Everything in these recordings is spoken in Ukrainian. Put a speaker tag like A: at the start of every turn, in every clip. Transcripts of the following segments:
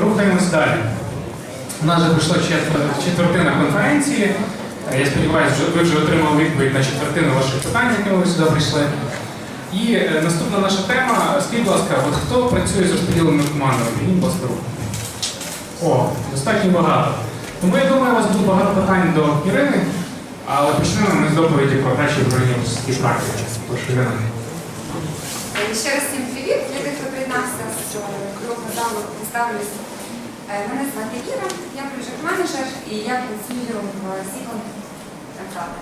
A: рухаємось далі. У нас вже пройшла четвертина конференції. Е, Я сподіваюся, що ви вже отримали відповідь на четвертину ваших питань, якими ви сюди прийшли. І е, наступна наша тема. Скажіть, будь ласка, от хто працює з розподіленими командами? Ласка, руку. О, достатньо багато. Тому я думаю, у вас буде багато питань до Ірини, але почнемо ми з доповіді про кращі управління і практики.
B: Ще раз всім привіт. Для тих, хто приєднався з другого залу, представлюсь. Е, Мене звати Іра, я проєкт менеджер і я працюю в Сіклон Централі.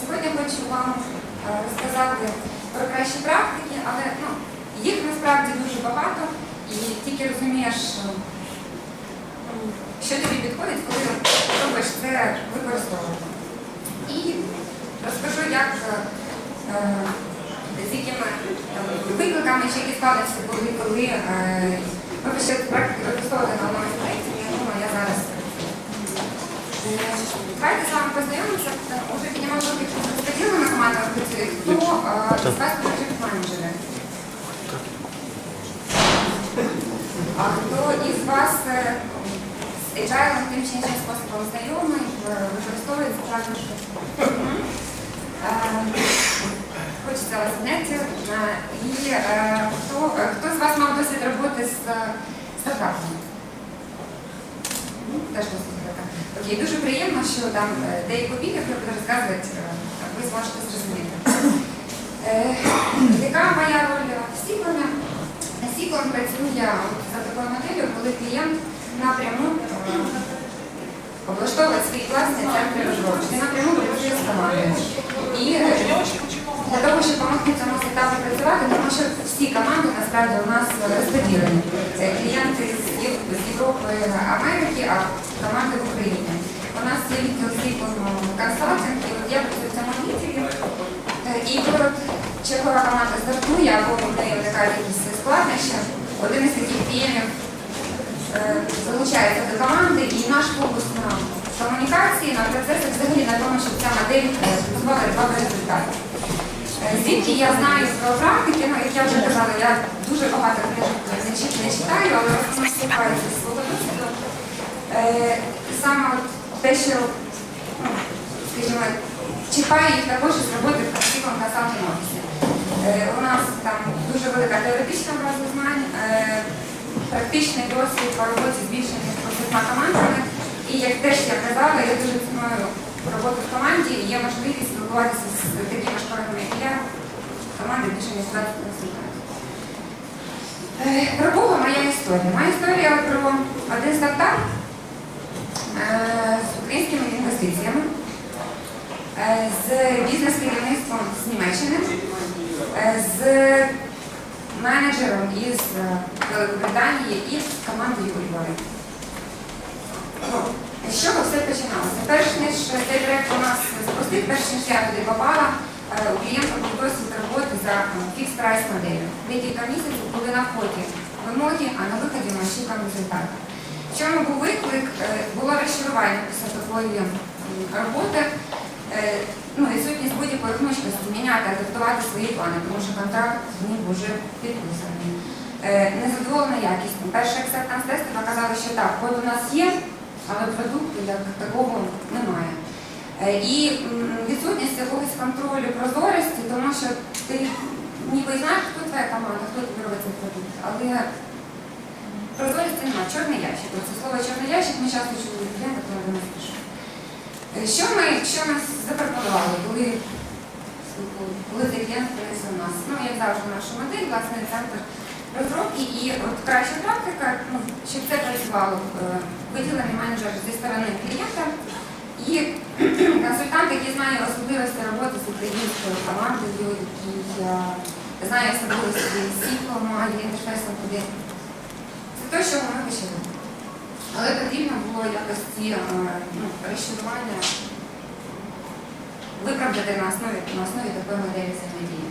B: Сьогодні хочу вам е, розказати про кращі практики, але ну, їх насправді дуже багато і тільки розумієш, що тобі підходить, коли робиш це використовувати. І розкажу, як е, з якими викликами чи які складності були, коли е, ми почали використовувати на одному з я думаю, я зараз. Е, Давайте з вами познайомимося, Е, уже піднімав руки, хто розподілена команда працює, хто е, з вас проєкт менеджери. А хто із вас е, з agile тим чи іншим способом знайомий, е, використовує це також? Вас зняти. Е, І е, хто, е, хто з вас мав досвід роботи з стартапами? Ну, Теж досвід. Окей, дуже приємно, що там деяку біль, яку я розказувати, ви зможете зрозуміти. Яка моя роль в Сіклоні? Сіклон працює за такою моделлю, коли клієнт напряму облаштовує свої власні центри розробки, напряму працює з. Для того, щоб допомогти цьому сетапу працювати, тому що всі команди насправді у нас розподілені. Клієнти з Європи, Америки, а команди в Україні. У нас є відділ Сікон консалтинг, і от я працюю в цьому відділі. І от чергова команда стартує, або в неї виникає якісь складнощі, один із таких клієнтів е, залучається до команди, і наш фокус на комунікації, на процесах, взагалі на тому, щоб ця модель працювала два результати. Звідки я знаю про практики, ну як я вже казала, я дуже багато книжок не читаю, але слухаюся зі свого досвіду. Саме те, що, ну, скажімо, чіпає їх також із роботи практиком консалтинг офісі. Е, У нас там дуже велика теоретична база знань, е, практичний досвід по роботі з більшими процесма командами. І як теж я казала, я дуже ціную роботу в команді є можливість спілкуватися з такими ж колегами, як я, команди ніж 20 консультантів. Е, Про Бога моя історія. Моя історія про один стартап е, з українськими інвестиціями, е, з бізнес-керівництвом з Німеччини, е, з менеджером із е, Великобританії і з командою у З чого все починалося? Перш ніж цей проєкт у нас запустив, перш ніж я туди попала, е, у клієнта був досвід роботи за фікс прайс моделлю. Декілька місяців були на вході вимоги, а на виході ми очікуємо результати. В чому був виклик? Е, Було розчарування після такої роботи. Е, Ну, відсутність будь-якої гнучкості міняти, адаптувати свої плани, тому що контракт в них вже підписаний. Е, Незадоволена якістю. Перші acceptance тести показали, що так, код у нас є, але продукту як такого немає. Е, І відсутність якогось контролю прозорості, тому що ти ніби знаєш, хто твоя команда, хто тобі робить цей продукт, але прозорості немає. Чорний ящик. Це слово чорний ящик ми часто чули клієнта, коли нас пишуть. Е, Що ми, що ми запропонували, коли, коли цей клієнт принесе у нас? Ну, як завжди, нашу модель, власний центр розробки і от краща практика, ну, щоб це працювало, е, виділений менеджер зі сторони клієнта і консультант, який знає особливості роботи з українською командою, який е, знає особливості сіклу, має інтерфейсом куди. Це те, що ми почали. Але потрібно було якось ці е, ну, розчарування виправдати на основі, на основі такої моделі взаємодії.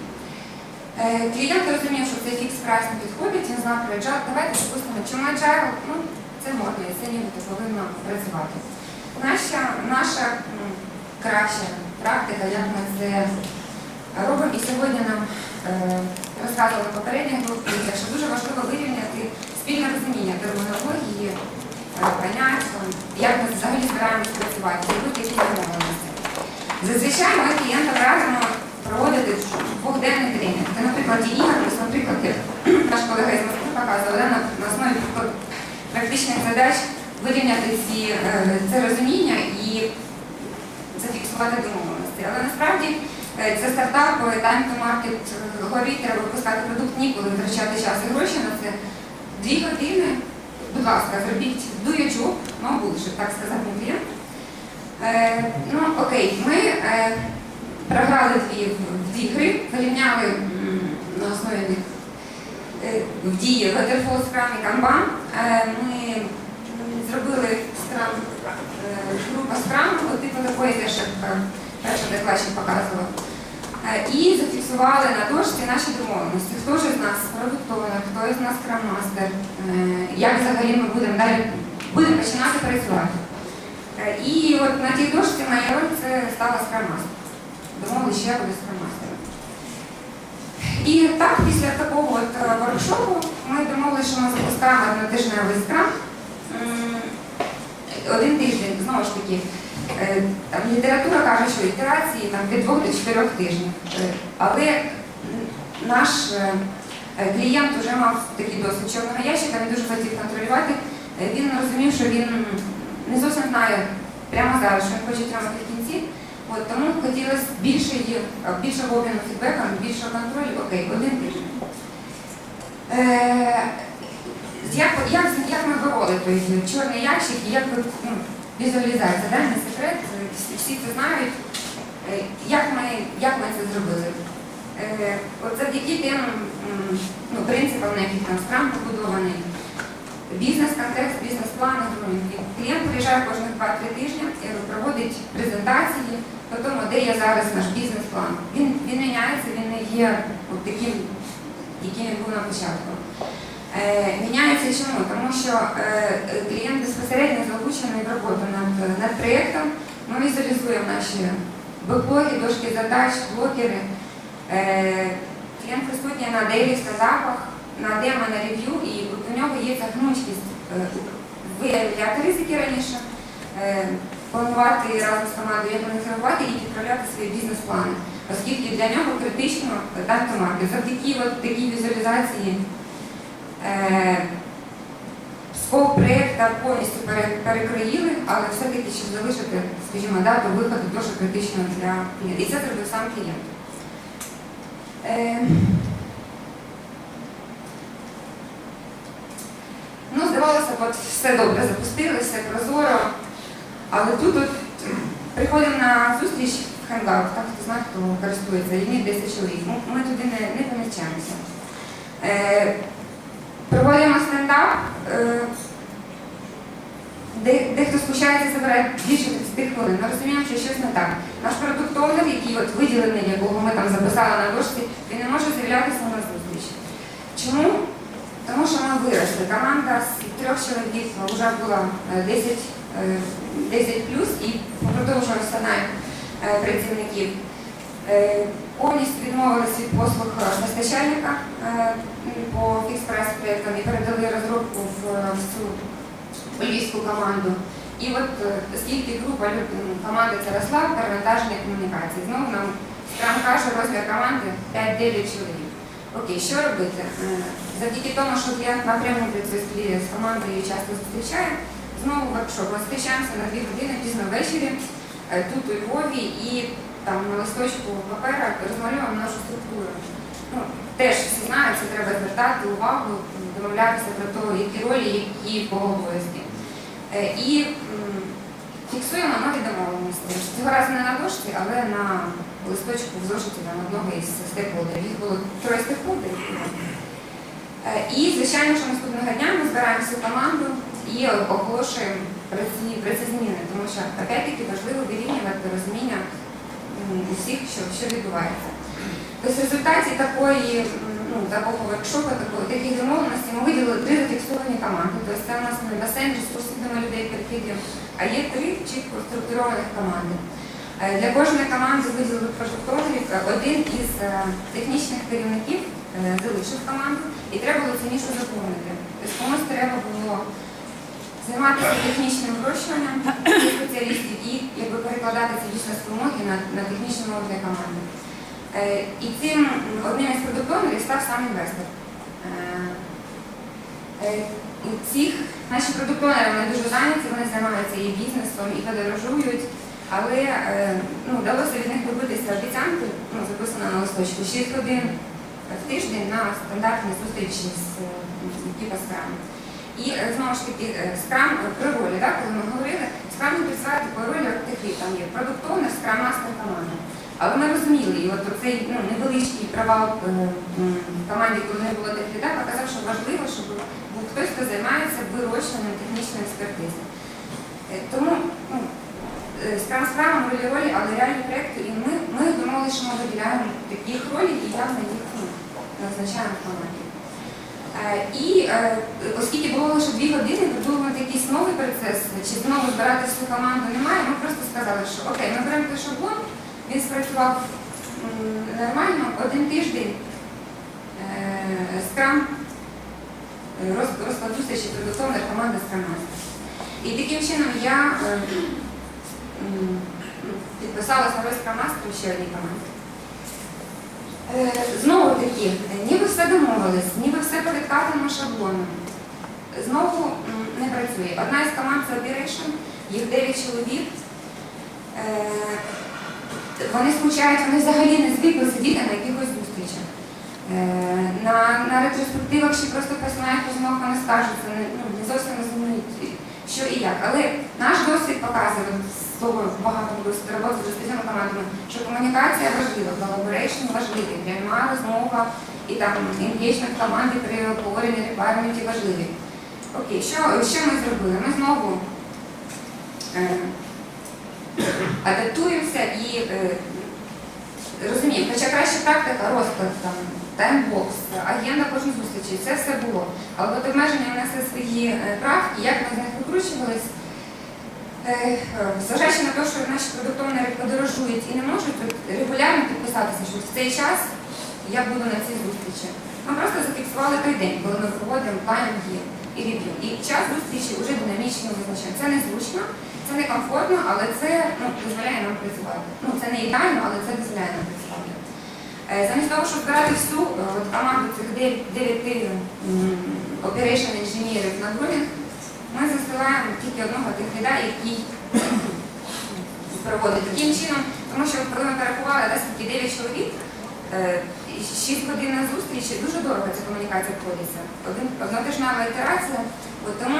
B: Е, Клієнт розумів, що цей фікс прайс не підходить, він знав про agile. Давайте запустимо, чому agile, ну, це модно, це нібито повинно працювати. Наша, наша краща практика, як ми це робимо, і сьогодні нам е, розказували попередні групи, що дуже важливо вирівняти спільне розуміння термінології, е, понять, як ми взагалі збираємося працювати, зробити якісь домовленості. Зазвичай ми клієнтам радимо проводити двохденний тренінг. Це, наприклад, ігор, наприклад, наш колега із Москви показував, на основі практичних задач вирівняти ці, е, це розуміння і зафіксувати домовленості. Але насправді е, це стартап, time to market е, горить, треба випускати продукт ніколи, витрачати час і гроші на це. Дві години, будь ласка, зробіть job, no bullshit, так сказав мій клієнт. Е, ну, окей, ми е, програли дві, дві гри, порівняли на основі них е, в дії Waterfall, Scrum і Kanban. Е, ми зробили Scrum, е, група Scrum, типу такої як е, перша докладчик показував. Е, І зафіксували на дошці наші домовленості. Хто ж із нас продуктовий, хто із нас скраммастер, як взагалі ми будемо далі будемо починати працювати. І от на тій дошці моя роль це стала скраммастер. Домовилися, що я буду скраммастером. І так, після такого от воркшопу ми домовилися, що ми запускаємо однотижневий скрам. Один тиждень, знову ж таки, е, література каже, що ітерації там, від двох до чотирьох тижнів. Е, Але наш е, клієнт вже мав такий досвід чорного ящика, він дуже хотів контролювати. Він розумів, що він не зовсім знає прямо зараз, що він хоче отримати в кінці. От, тому хотілося більше, є- е, обміну фідбеком, більшого контролю. Окей, один тиждень. Е, як, як, як ми вивели той чорний ящик, і як ну, візуалізація, да? не секрет, всі, всі це знають. Е, Як ми, як ми це зробили? Е, От завдяки тим ну, принципам, на яких там скрам побудований, бізнес-контекст, бізнес-план, клієнт приїжджає кожних 2-3 тижні, е, проводить презентації по тому, де є зараз наш бізнес-план. Він, він міняється, він не є от таким, яким він був на початку. Е, міняється чому? Тому що е, клієнт безпосередньо залучений в роботу над, над проєктом. Ми візуалізуємо наші беклоги, дошки задач, блокери. Е, клієнт присутній на дейлі стартапах, на демо, на рев'ю, і у нього є ця гнучкість виявляти ризики раніше, планувати разом з командою, як на них реагувати і підправляти свої бізнес-плани. Оскільки для нього критично дати марки. Завдяки от такій візуалізації скоп проєкта повністю пере- перекроїли, але все-таки, щоб залишити, скажімо, дату виходу дуже критично для клієнта. І це зробив сам клієнт. Е, Ну, здавалося, от все добре запустили, все прозоро. Але тут от приходимо на зустріч в Hangout, так хто знає, хто користується, ліміт 10 чоловік. Ми туди не, не помічаємося. Е, проводимо стендап, е, дехто спущається, забирає більше 30 хвилин. Ми розуміємо, що щось не так. Наш продуктовер, який от виділений, якого ми там записали на дошці, він не може з'являтися на зустріч. Чому? Тому що ми виросли. Команда з трьох чоловік вже була е, 10, е, 10 плюс і е, працівників. Е, Повністю відмовилися від послуг е, постачальника е, по фікс-прайс проєктам і передали розробку в, в цю львівську команду. І от е, оскільки група команди це росла, перевантаження комунікації. Знову нам скрам каже розмір команди 5-9 чоловік. Окей, що робити? Е, Завдяки тому, що я напряму працюю з командою часто зустрічаю, знову воркшоп. Зустрічаємося на дві години пізно ввечері е, тут у Львові і там на листочку папера розмалюємо нашу структуру. Ну, теж всі знають, це треба звертати увагу, домовлятися про те, які ролі, які кого обов'язки. Е, І фіксуємо нові домовленості. Цього разу не на дошці, але на листочку в зошиті там, одного із стейкхолдерів. Їх було троє стейкхолдерів. Е, І, звичайно, що наступного дня ми збираємо всю команду і оголошуємо про про ці зміни, тому що опять-таки важливо вирівнювати розуміння усіх, що, що відбувається. Тобто в результаті такої, ну, такого воркшопу, таких домовленостей ми виділили три зафіксовані команди. Тобто це у нас не басейн розсудними людей перехідів, а є три чітко структурованих команди. Е, Для кожної команди виділили продуктовник, один із е, технічних керівників е, залишив команду, І треба було цю нішу заповнити. Тобто комусь треба було займатися технічним вирощуванням спеціалістів і якби перекладати ці бізнес-вимоги на, на технічну мову для команди. Е, і цим одним із продуктовних став сам інвестор. Е, е, цих наші продуктовнери вони дуже зайняті, вони займаються і бізнесом, і подорожують. Але е, ну, вдалося від них добитися обіцянки, ну, записано на листочку, 6 годин в тиждень на стандартні зустрічі з е, типу скрам. І е, знову ж таки, е, скрам е, при ролі, коли ми говорили, скрам не працює такої ролі, такі, там є продуктовна, скрам мастер команда. Але ми розуміли, і от цей ну, невеличкий провал в команді, коли не було техліда, показав, що важливо, щоб був хтось, хто займається вирощуванням технічної експертизи. Тому ну, справа справа ролі ролі, але реальні проєкти, і ми, ми думали, що ми виділяємо таких ролей і явно їх ну, назначаємо в команді. Е, І е, оскільки було лише дві години, придумувати якийсь новий процес, чи знову збирати всю команду немає, ми просто сказали, що окей, ми беремо той шаблон, він спрацював нормально, один тиждень е, скрам, е, роз- розклад зустрічі підготовлена команда скрам-мастер. І таким чином я м, підписалась на роль скрам-мастера ще одній команді. Е, Знову таки, ніби все домовились, ніби все по відкатаному шаблону. Знову не працює. Одна із команд це Operation, їх 9 чоловік. Е, Вони скучають, вони взагалі не звикли сидіти на якихось зустрічах. Е, На, на ретроспективах ще просто персональних розмов вони скажуть, це не, ну, не зовсім розуміють, що і як. Але наш досвід показує з того багато роботи з розподілими командами, що комунікація важлива, колаборейшн важливий, пряма розмова і там енгейджмент команди при обговоренні реквайрменті важливий. Окей, що, що ми зробили? Ми знову е, адаптуємося і е, розуміємо, хоча краща практика, розклад, там, таймбокс, агenda кожної зустрічі, це все було. Але от обмеження внесли свої е, правки, як ми з них викручувались. Е, Зважаючи на те, що наші продуктовнери подорожують і не можуть регулярно підписатися, що в цей час я буду на цій зустрічі. Ми просто зафіксували той день, коли ми проводимо планінги і рев'ю. І час зустрічі вже динамічно визначаємо. Це незручно, це не комфортно, але це ну, дозволяє нам працювати. Ну, це не ідеально, але це дозволяє нам працювати. Е, Замість того, щоб збирати всю е, от, команду цих 9 оперейшн інженерів на брулінг, ми засилаємо тільки одного тих ліда, який проводить таким чином, тому що коли ми порахували, да, скільки 9 чоловік, е, 6 годин на зустрічі, дуже дорого ця комунікація входиться. Однотижнева ітерація, тому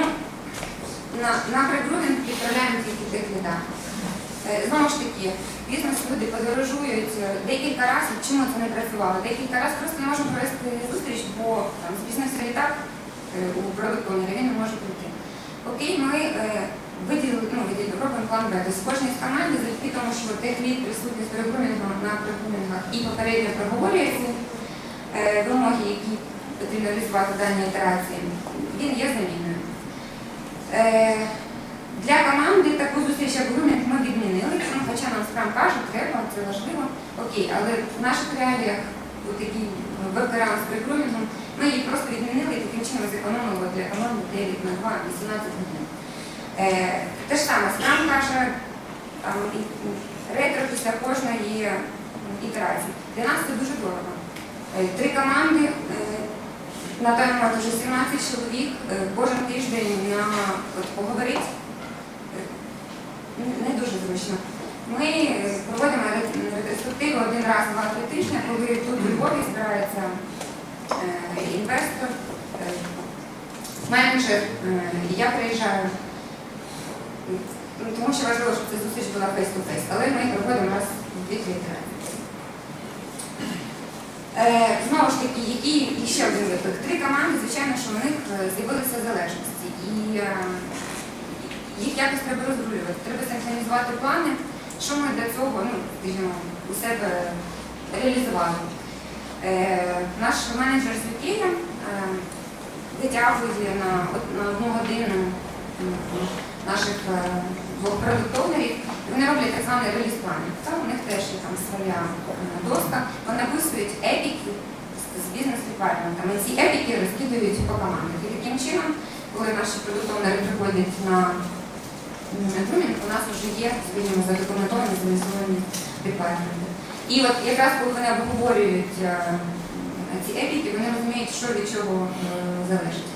B: на, прибрудинг відправляємо тільки тих ліда. Е, Знову ж таки, бізнес-люди подорожують е, декілька разів, чому це не працювало. Декілька разів просто не можемо провести зустріч, бо там, з бізнесу літак е, у продуктовній не може прийти. Окей, ми виділили, ну, виділили, робимо план Б. Тобто кожній з команді завдяки тому, що техліт присутній з перегрумінгом на перегрумінгах і попередньо проговорює ці е, вимоги, які потрібно реалізувати в даній ітерації, він є замінною. Е, для команди таку зустріч як ми відмінили, ну, хоча нам справ кажуть, треба, це важливо. Окей, але в наших реаліях у такій веб-карам з пригрумінгом ми її просто відмінили і таким чином зекономили для команди 9 на 2, 18 годин. Е, те ж саме, скрам каже, там, ретро після кожної м, ітерації. Для нас це дуже дорого. Е, Три команди, е, на той момент вже 17 чоловік, е, кожен тиждень на от, поговорити е, не- не дуже зручно. Ми проводимо ре- ретроспективи один раз, два-три тижні, коли тут у Львові збирається е, інвестор, е, менеджер, е, і я приїжджаю. Ну, Тому що важливо, щоб ця зустріч була фейс-ту-фейс, але ми проводимо раз в рази. Е, Знову ж таки, які ще один виклик. Три команди, звичайно, що в них з'явилися залежності. Їх якось треба розрулювати. Треба синхронізувати плани, що ми для цього ну, у себе реалізували. Е, Наш менеджер з UK е, витягує на, на одну годину наших е, двох продуктовнерів, вони роблять так званий реліз планінг. Та у них теж є там своя е, доска, вони написують епіки з бізнес-департаментами. Ці епіки розкидують по командах. І таким чином, коли наші продуктовнери приходять на грумінг, у нас вже є, скажімо, задокументовані, замісовані департаменти. І от якраз коли вони обговорюють е, ці епіки, вони розуміють, що від чого е, залежить.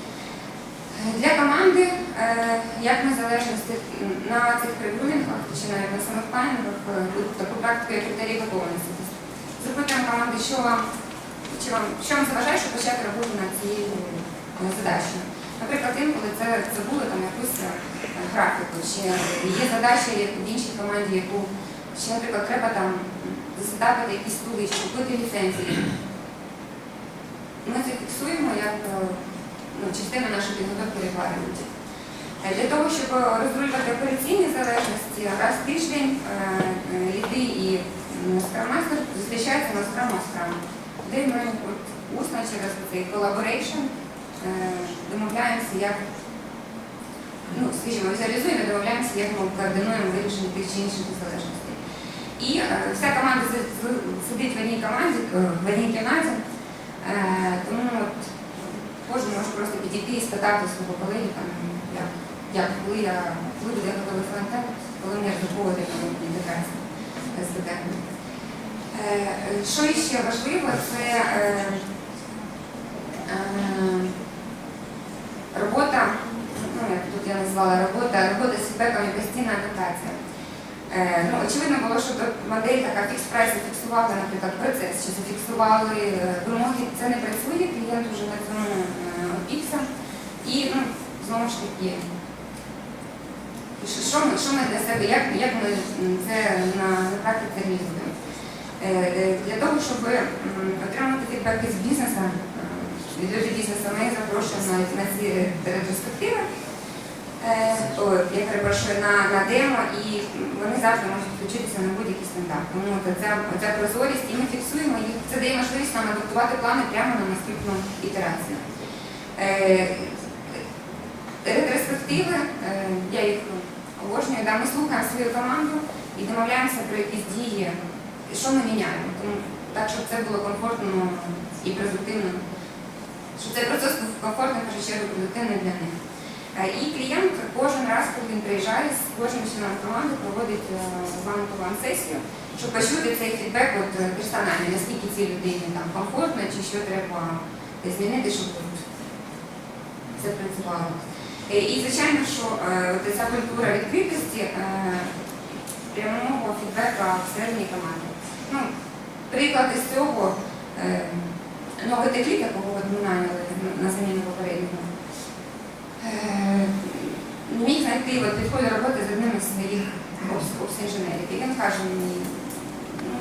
B: Для команди, е, як незалежності на цих пригрумінгах чи навіть на самих планінгах, е, таку практику як критерії готовності. Запитуємо команди, що вам, чи вам, що вам заважає, щоб почати роботу над цією задачею. Наприклад, інколи це, було там якусь графіку, чи є задача в іншій команді, яку чи, наприклад, треба там засетапити якісь тули, чи купити ліцензії. Ми це фіксуємо як е, ну, частину нашої підготовки регламентів. Е, Для того, щоб розрулювати операційні залежності, раз в тиждень е, е, ліди і скраммастер зустрічаються на скрам скрам, де ми от, усно через цей е, домовляємося, як ну, скажімо, візуалізуємо, домовляємося, як ми координуємо вирішення тих чи інших залежностей. І е, вся команда сидить в одній команді, е, в одній кімнаті, е, тому от, кожен може просто підійти і спитати свого колеги, там, як, як коли я коли буде готовий фронтенд, коли мені розраховувати там з е, Що ще важливо, це е, е, робота, ну як тут я назвала робота, робота з фідбеком і постійна адаптація. Е, Ну, очевидно було, що модель така фікс-прайс зафіксувала, наприклад, процес, чи зафіксували е, вимоги. Це не працює, клієнт вже на цьому е, опікся. І ну, знову ж таки, що, що, ми, що ми для себе, як, як ми це на, на практиці реалізуємо? Е, е, Для того, щоб отримати фідбек із бізнесу, людей бізнесу, ми запрошуємо на ці ретроспективи. Е, я перепрошую на, на демо, і вони завжди можуть включитися на будь-який стандарт. Тому ця, прозорість, і ми фіксуємо їх. Це дає можливість нам адаптувати плани прямо на наступну ітерацію. Е, ретроспективи, е, я їх обожнюю, да, ми слухаємо свою команду і домовляємося про якісь дії, що ми міняємо. Тому, так, щоб це було комфортно і продуктивно, щоб цей процес був комфортним, в продуктивним для них. Е, І клієнт кожен раз, коли він приїжджає, з кожним членом команди проводить ван-то-ван сесію, щоб почути цей фідбек от, е, персональний, наскільки цій людині там комфортно, чи що треба змінити, щоб це працювало. Е, І звичайно, що е, ця культура відкритості е, прямого фідбека всередині команди. Ну, приклад із цього е, новий теклік, якого ми наняли на заміну попереднього. Не міг знайти підходи роботи з одним із своїх обс-інженерів. І він каже мені, ну,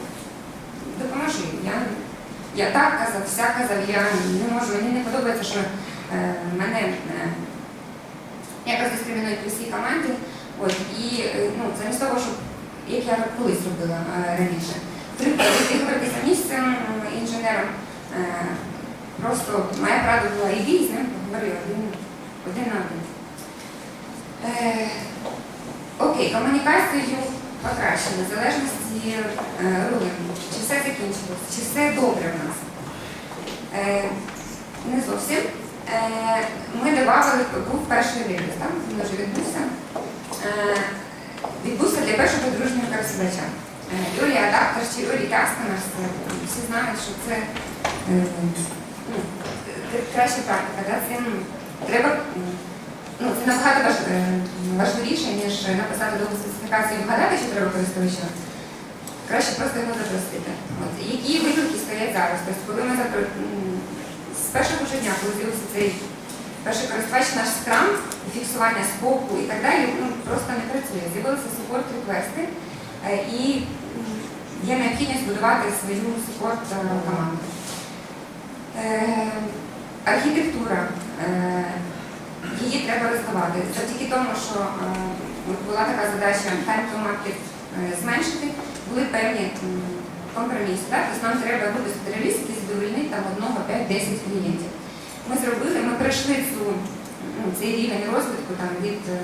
B: допоможи. Я, я так казав, вся казав, я не можу, мені не подобається, що е, мене е, якось дискримінують по всій команді. От, і е, ну, замість того, щоб, як я колись робила е, раніше, прийти говорити самі з цим е, інженером, е, просто моя правда була, і з ним поговори один, на. Е, окей, комунікацію покращили, в залежності е, рулингу. Чи все закінчилось, чи все добре в нас? Е, не зовсім. Е, ми додавали, був перший реліз, так? Він вже відбувся. Е, відбувся для першого дружнього користувача. Е, Early Adapters чи Customers, е, всі знають, що це е, ну, краща практика. Да? Це, треба, ну, це набагато важ- е, важливіше, ніж написати довгу специфікацію і вгадати, що треба користувача. Краще просто його запросити. От. Які виклики стоять зараз? Тобто, коли ми запро... з першого ж дня, коли з'явився цей перший користувач наш скрам, фіксування споку і так далі, ну, просто не працює. З'явилися супорт реквести і є необхідність будувати свою супорт е, команду. Е, архітектура. Е, її треба розвивати. Завдяки тому, що е, була така задача е, зменшити, були певні компроміси. Тобто нам треба випустити реліз, який задовольнить там одного 5-10 клієнтів. Ми зробили, ми пройшли цю, ну, цей рівень розвитку там, від, е,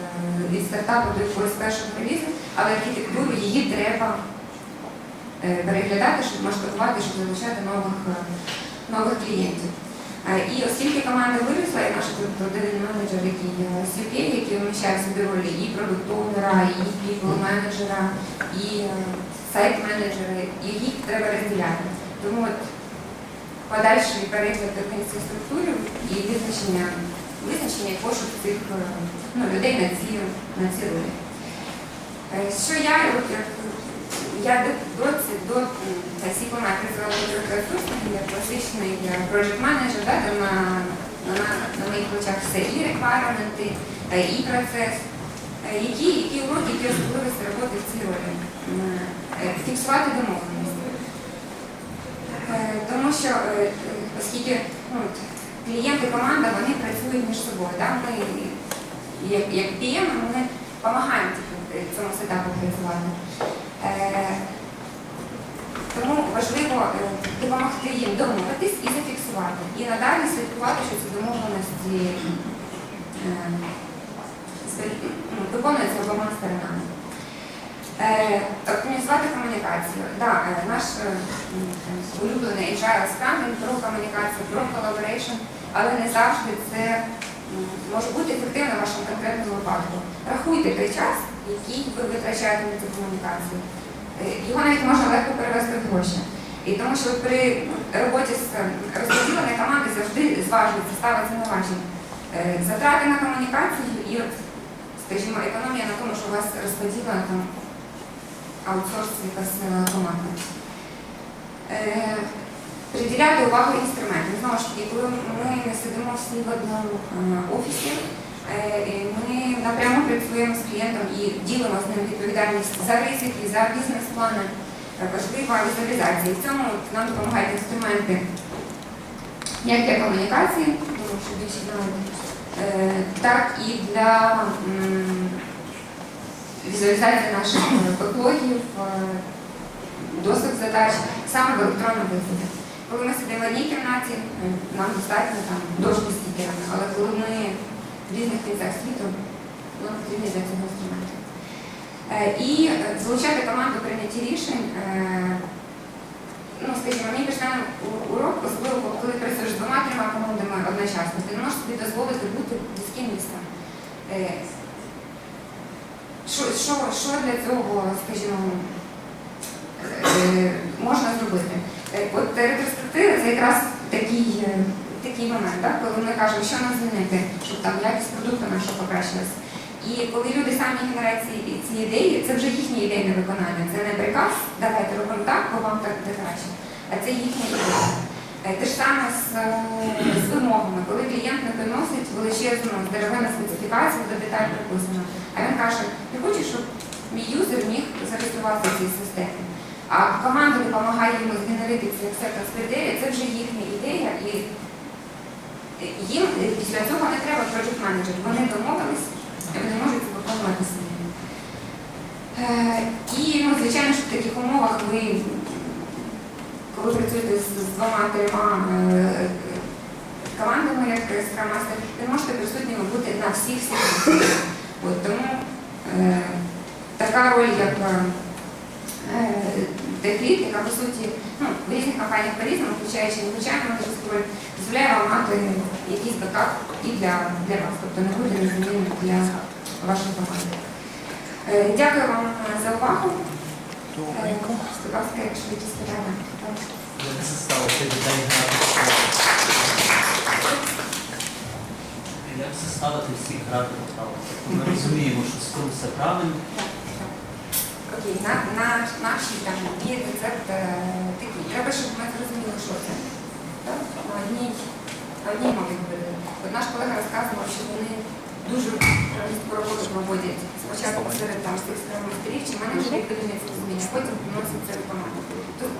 B: від стартапу до якогось першого релізу, але архітектуру її треба переглядати, щоб масштабувати, щоб залучати нових, нових клієнтів. Е, І оскільки команда виросла, і тут один менеджер, який CPA, який вміщає в собі ролі і продуктовера, і people менеджера, і сайт-менеджера, їх треба розділяти. Тому от подальший перегляд організації структури і визначення, визначення і пошук цих е, ну, людей на ці, на ці ролі. Е, Що я, от, як, я до, до, ресурсних, я класичний project менеджер, да, де на, на, на моїх очах все і реквайрменти, і процес, Е, які, які уроки, які особливості роботи в цій ролі. Е, Фіксувати домовленості. Е, Тому що, оскільки ну, от, клієнти команда вони працюють між собою. Да? Ми, як, як PM, ми допомагаємо типу, цьому сетапу працювати. Е, Тому важливо е, допомогти їм домовитись і зафіксувати. І надалі слідкувати, що ці домовленості е, ну, виконуються обома сторонами. Оптимізувати комунікацію. Наш улюблений agile Scrum, він про комунікацію, про collaboration, але не завжди це може бути ефективно в вашому конкретному випадку. Рахуйте той час, який ви витрачаєте на цю комунікацію. Е, Його навіть можна легко перевести в гроші. І тому що при роботі з е, розподіленої команди завжди зважується, ставиться на е, затрати на комунікацію і от, скажімо, економія на тому, що у вас розподілена там аутсорс якась е, команда. Приділяти увагу інструментам. Знову ж таки, коли ми не сидимо всі в одному офісі, ми напряму працюємо з клієнтом і ділимо з ним відповідальність за ризики, за бізнес-плани. Е, Важлива візуалізація. В цьому нам допомагають інструменти як для комунікації, тому що більше е, так і для візуалізації наших е, беклогів, е, досвід задач саме в електронному вигляді. Коли ми сидимо в одній кімнаті, е, нам достатньо там дошки стікерами, але коли ми в різних кінцях світу, нам потрібні для цього інструменти. Е, І е, залучати команду в прийнятті рішень. е, Ну, скажімо, мені пішли урок, особливо коли працюєш з двома трьома командами одночасно, ти не можеш собі дозволити бути близьким містом. Що, що, що для цього, скажімо, можна зробити? От ретроспектива це якраз такий, такий момент, так? коли ми кажемо, що нам змінити, щоб там якість продукту наша покращилась. І коли люди самі генерують ці, ці ідеї, це вже їхні ідейне виконання. Це не приказ, давайте робимо так, бо вам так буде краще. А це їхні ідеї. Е, Те ж саме з, е, з вимогами, коли клієнт не приносить величезну здоровенну специфікацію до деталь приписано, а він каже, я хочу, щоб мій юзер міг зареєструватися в цій системі. А команда допомагає йому згенерити ці acceptance критерії, це вже їхня ідея, і їм е, після цього не треба project менеджер. Вони домовились, вони можуть виконувати самі. Е, І, ну, звичайно, що в таких умовах ви, коли працюєте з з двома-трьома е, командами, як Scrum Master, ви можете присутніми бути на всіх всіх. От, тому е, така роль, як техліт, яка по суті ну, в різних компаніях по-різному, включаючи не включаємо менеджерську роль, дозволяє вам мати якийсь бекап і для, для вас, тобто не буде незамінним для вашої команди. Е, Дякую вам за увагу. Е, Будь ласка, якщо якісь питання.
C: Як це ставити всіх грати по? Ми розуміємо, що скрум все правильно.
B: Так, так. Окей, на, на, наші там є рецепт е, такий. Треба, щоб ми зрозуміли, що це. Так? На одній, на одній мові говорили. От наш колега розказував, що вони дуже роботу проводять. Спочатку серед там цих майстерів чи менеджерів, дивляться зміни, потім вносять це в команду. Тут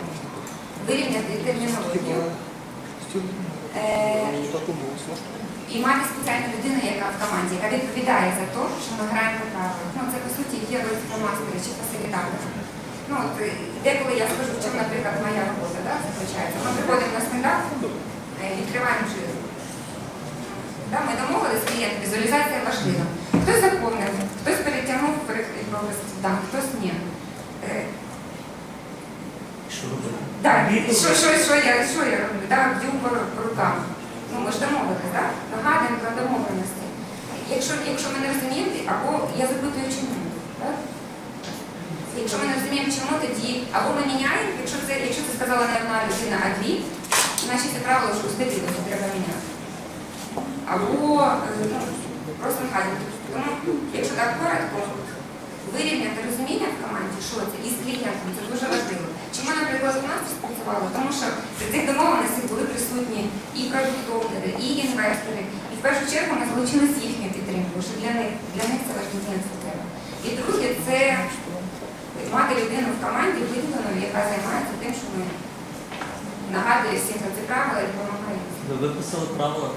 B: вирівняти термінологію. Е, і мати спеціальну людину, яка в команді, яка відповідає за те, що ми граємо по правилах. Ну, це по суті є роль мастера чи фасилітатора. Ну, от, е, деколи я скажу, в чому, наприклад, моя робота да, заключається. Ми приходимо на стендап, е, відкриваємо жир. Да, ми домовилися з клієнтом, візуалізація важлива. Хтось заповнив, хтось перетягнув да, хтось ні. Е,
C: Що робити?
B: Так, що, що, що, я, що я роблю? Так, б'ю по, рукам. Ну, ми ж домовились, так? Нагадуємо про домовленості. Якщо, якщо ми не розуміємо, або я запитую, чому, так? Якщо ми не розуміємо, чому тоді, або ми міняємо, якщо це, якщо це сказала не одна людина, а дві, значить це правило, що устарілося, треба міняти. Або е, ну, просто нагадуємо. Тому, якщо так коротко, вирівняти розуміння в команді, що це, і з клієнтом, це дуже важливо. Чому, наприклад, спрацювало? Тому що при цих домовленостях були присутні і продуктовнери, і інвестори. І в першу чергу ми залучили їхню підтримку, що для них, для них це важливо треба. І друге, це мати людину в команді виділену, яка займається тим, що ми нагадує всім про ці правила і допомагає.
C: Ви виписали правила?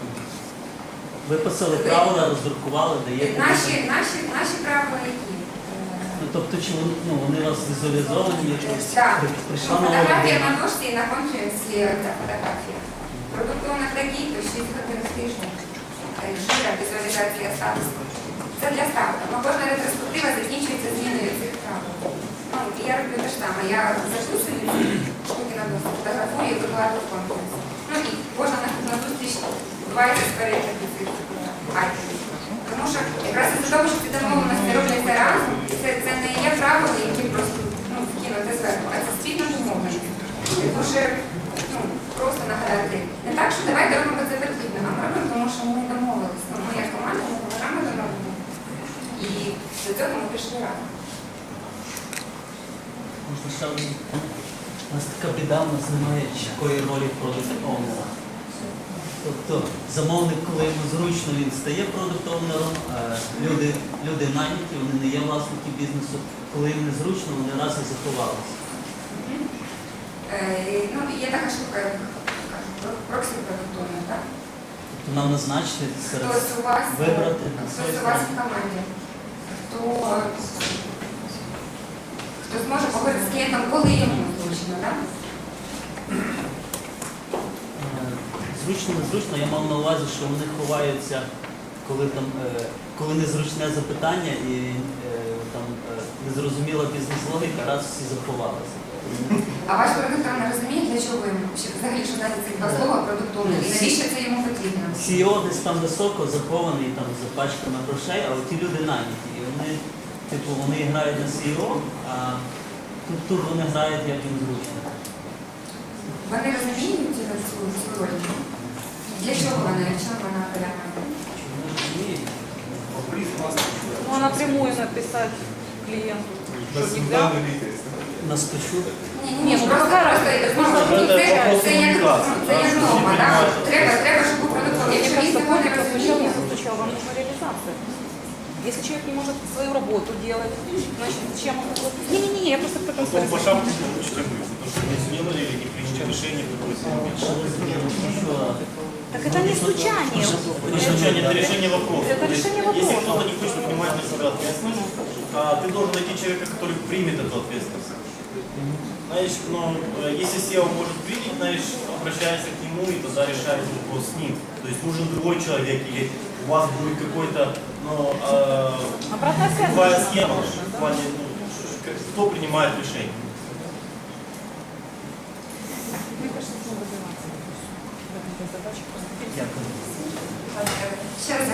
C: Виписали правила, роздрукували, даєте.
B: Наші, наші, наші правила які?
C: Тобто, чи вони, ну, вони вас візуалізовані, якось
B: Так.
C: при- прийшла
B: Фотографія на дошці і на конференції ця фотографія. Продуктовна такі, то 6 годин в тиждень. Е, Жира, візуалізація статусу. Це для старту. Ну, кожна ретроспектива закінчується зміною цих правил. Ну, я роблю те ж саме. Я ці штуки на дошці, фотографую і викладаю в конкурс. Ну і кожна наступна зустріч відбувається з перегляду цих айтемів. Тому що якраз із-за того, що ці домовленості робляться разом, це, це не є правила, які просто ну, вкинути зверху, а це спільно домовленість. Це дуже ну, просто нагадати. Не так, що давайте робимо це потрібно, а ми робимо, тому що ми домовилися. Ми як команда, ми поважаємо до робимо. І до цього ми пішли разом.
C: Можна ще один? У нас така біда, у нас немає чіткої ролі продукт оунера. Тобто замовник, коли йому зручно, він стає продукт оунером, а люди, люди наняті, вони не є власники бізнесу. Коли їм незручно, вони раз і заховалися.
B: Е, ну, є така штука, проксі продуктовна, так?
C: Тобто нам назначити серед
B: Хтось у вас,
C: вибрати
B: хтось у вас в команді, хто, хто зможе поговорити з клієнтом, коли йому зручно, так?
C: Е, Зручно, незручно, я мав на увазі, що вони ховаються, коли там е, коли незручне запитання і е, там е, незрозуміла бізнес-логіка, раз всі заховалися.
B: А ваш продуктор не розуміє, для чого йому що взагалі що знати ці два слова продуктовне і навіщо це йому потрібно?
C: CEO десь там високо захований там за пачками грошей, а ті люди наняті. І вони, типу, вони грають на CEO, а тут, тут вони грають як їм зручно.
B: Вони розуміють цю роль? Для чого вона, чому вона полягає?
C: Чи вони розуміють?
D: Ну, напрямую
C: На стачу.
B: Ні, ні,
D: Ні,
B: ні,
D: ну,
B: просто,
D: просто
B: просто знову ж таки, це, це як це як норма, так? Треба, треба, щоб у продуктові,
D: Мне
B: якщо він
D: кажется,
B: цього не
D: публика сначала
B: розуміє,
D: сначала вам нужна реализация. Если человек не может свою работу делать, значит, зачем он такой? Не-не-не, я просто потом
E: Он по шапке получит потому что не сделали или не приняли решение какое-то.
C: Що,
D: Так это не стучание.
E: Решение, это решение вопроса.
D: Это
E: То есть,
D: решение
E: Если
D: вопроса.
E: кто-то не хочет принимать на себя ответственность, а, ты должен найти человека, который примет эту ответственность. Знаешь, ну, э, если SEO может принять, знаешь, обращайся к нему и тогда решается вопрос с ним. То есть нужен другой человек или у вас будет какой-то, ну, э, другая схема в плане, ну, кто принимает решение.
C: Дякую.
B: ще раз